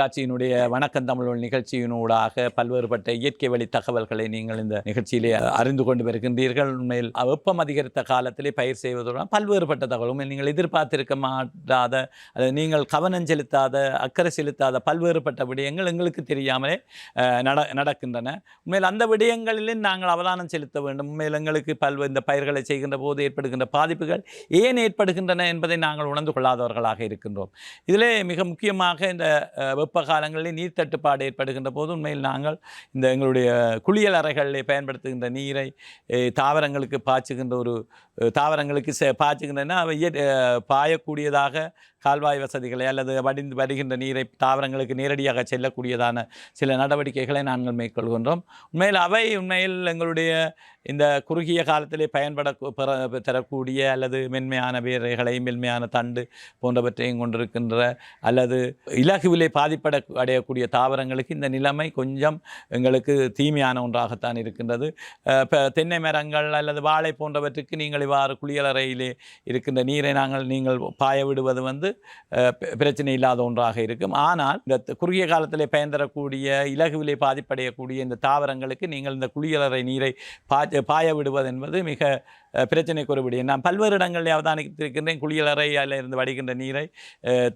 காட்சியினுடைய வணக்கம் தமிழ் நிகழ்ச்சியினூடாக பல்வேறுபட்ட இயற்கை வழி தகவல்களை நீங்கள் இந்த நிகழ்ச்சியிலே அறிந்து கொண்டு வருகின்றீர்கள். உண்மையில் வெப்பம் அதிகரித்த காலத்திலே பயிர் செய்வதுடன் பல்வேறுபட்ட தகவலும் நீங்கள் எதிர்பார்த்திருக்க மாட்டாத அல்லது நீங்கள் கவனம் செலுத்தாத அக்கறை செலுத்தாத பல்வேறுபட்ட விடயங்கள் எங்களுக்கு தெரியாமலே நட நடக்கின்றன. உண்மையில் அந்த விடயங்களிலும் நாங்கள் அவதானம் செலுத்த வேண்டும். உண்மையில் எங்களுக்கு பல்வேறு இந்த பயிர்களை செய்கின்ற போது ஏற்படுகின்ற பாதிப்புகள் ஏன் ஏற்படுகின்றன என்பதை நாங்கள் உணர்ந்து கொள்ளாதவர்களாக இருக்கின்றோம். இதிலே மிக முக்கியமாக இந்த வெப்ப காலங்களில் நீர் தட்டுப்பாடு ஏற்படுகின்ற போது உண்மையில் நாங்கள் இந்த எங்களுடைய குளியல் அறைகளில் பயன்படுத்துகின்ற நீரை தாவரங்களுக்கு பாய்ச்சுகின்ற ஒரு தாவரங்களுக்கு செ பாய்ச்சுகின்றன. அவை பாயக்கூடியதாக கால்வாய் வசதிகளை அல்லது வடிந்து வருகின்ற நீரை தாவரங்களுக்கு நேரடியாக செல்லக்கூடியதான சில நடவடிக்கைகளை நாங்கள் மேற்கொள்கின்றோம். உண்மையில் அவை உண்மையில் எங்களுடைய இந்த குறுகிய காலத்திலே பயன்பட பெற தரக்கூடிய அல்லது மென்மையான வேரைகளையும் மென்மையான தண்டு போன்றவற்றையும் கொண்டிருக்கின்ற அல்லது இலகுவிலே பாதிப்பட அடையக்கூடிய தாவரங்களுக்கு இந்த நிலைமை கொஞ்சம் எங்களுக்கு தீமையான ஒன்றாகத்தான் இருக்கின்றது. இப்போ தென்னை மரங்கள் அல்லது வாழை போன்றவற்றுக்கு நீங்கள் இவ்வாறு குளியலறையிலே இருக்கின்ற நீரை நாங்கள் நீங்கள் பாய விடுவது வந்து பிரச்சனை இல்லாத ஒன்றாக இருக்கும். ஆனால் இந்த குறுகிய காலத்திலே பயன்தரக்கூடிய இலகுவிலே பாதிப்படையக்கூடிய இந்த தாவரங்களுக்கு நீங்கள் இந்த குளியலறை நீரை பாய விடுவது என்பது மிக அஹ், பிரச்சனைக்குரிய நான் பல்வேறு இடங்களில் அவதானித்திருக்கின்றேன். குளியலறையில் இருந்து வடிகின்ற நீரை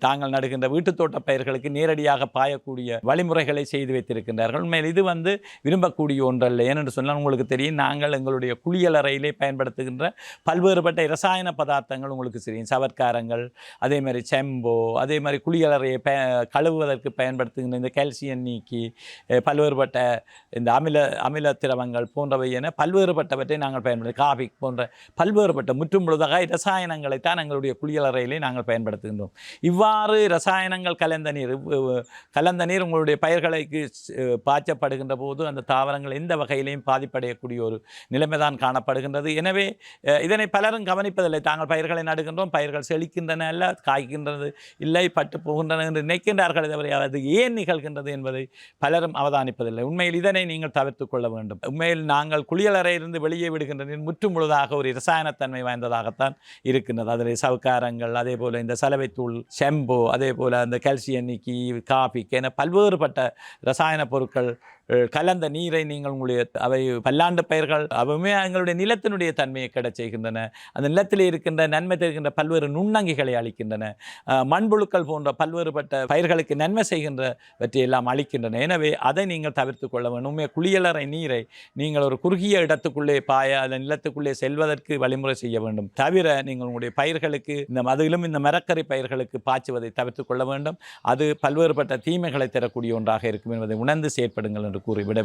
தாங்கள் நடுகின்ற வீட்டுத் தோட்ட பயிர்களுக்கு நேரடியாக பாயக்கூடிய வழிமுறைகளை செய்து வைத்திருக்கின்றார்கள். உண்மையில் இது வந்து விரும்பக்கூடிய ஒன்றல்ல. ஏனென்று சொன்னால் உங்களுக்கு தெரியும் நாங்கள் எங்களுடைய குளியலறையிலே பயன்படுத்துகின்ற பல்வேறுபட்ட இரசாயன பதார்த்தங்கள் உங்களுக்கு தெரியும். சவர்க்காரங்கள் அதே மாதிரி செம்போ அதே மாதிரி குளியலறையை ப கழுவுவதற்கு பயன்படுத்துகின்ற இந்த கால்சியம் நீக்கி பல்வேறுபட்ட இந்த அமில அமில திரவங்கள் போன்றவை என பல்வேறுபட்டவற்றை நாங்கள் பயன்படுத்தி காபி போன்ற பல்வேறுபட்ட முற்றும் முழுதாக ரசாயனங்களைத்தான் எங்களுடைய குளியலறையிலே நாங்கள் பயன்படுத்துகின்றோம். இவ்வாறு ரசாயனங்கள் கலந்த நீர் கலந்த நீர் உங்களுடைய பயிர்களுக்கு பாய்ச்சப்படுகின்ற போது அந்த தாவரங்கள் எந்த வகையிலையும் பாதிப்படையக்கூடிய ஒரு நிலைமை தான் காணப்படுகின்றது. எனவே இதனை பலரும் கவனிப்பதில்லை. தாங்கள் பயிர்களை நடுகின்றோம் பயிர்கள் செழிக்கின்றன அல்ல காய்க்கின்றது இல்லை பட்டு போகின்றன என்று நினைக்கின்றார்கள் தவிர அது ஏன் நிகழ்கின்றது என்பதை பலரும் அவதானிப்பதில்லை. உண்மையில் இதனை நீங்கள் தவிர்த்து கொள்ள வேண்டும். உண்மையில் நாங்கள் குளியலறையிலிருந்து வெளியே விடுகின்ற நீர் முற்றும் முழுதாக ஒரு இரசாயனத்தன்மை வாய்ந்ததாகத்தான் இருக்கின்றது. அதில் சவுக்காரங்கள் அதே போல் இந்த சலவைத்தூள் செம்போ அதே போல் அந்த கால்சியம் நீக்கி காஃபிக்கு என பல்வேறுபட்ட ரசாயன பொருட்கள் கலந்த நீரை நீங்கள் உங்களுடைய அவை பல்லாண்டு பயிர்கள் அவையுமே எங்களுடைய நிலத்தினுடைய தன்மையை கெடச் செய்கின்றன. அந்த நிலத்தில் இருக்கின்ற நன்மை தருகின்ற பல்வேறு நுண்ணங்கிகளை அளிக்கின்றன மண்புழுக்கள் போன்ற பல்வேறுபட்ட பயிர்களுக்கு நன்மை செய்கின்றவற்றை எல்லாம் அளிக்கின்றன எனவே அதை நீங்கள் தவிர்த்து கொள்ள வேண்டும். உண்மையாக குளியலறை நீரை நீங்கள் ஒரு குறுகிய இடத்துக்குள்ளே பாய அந்த நிலத்துக்குள்ளே செல்வதற்கு வழிமுறை செய்ய வேண்டும். தவிர நீங்கள் உங்களுடைய பயிர்களுக்கு இந்த மதிலும் இந்த மரக்கறி பயிர்களுக்கு பாய்ச்சுவதை தவிர்த்து கொள்ள வேண்டும். அது பல்வேறுபட்ட தீமைகளை தரக்கூடிய ஒன்றாக இருக்கும் என்பதை உணர்ந்து செயற்படுங்கள் என்று മണിക്കൂർ ഇവിടെ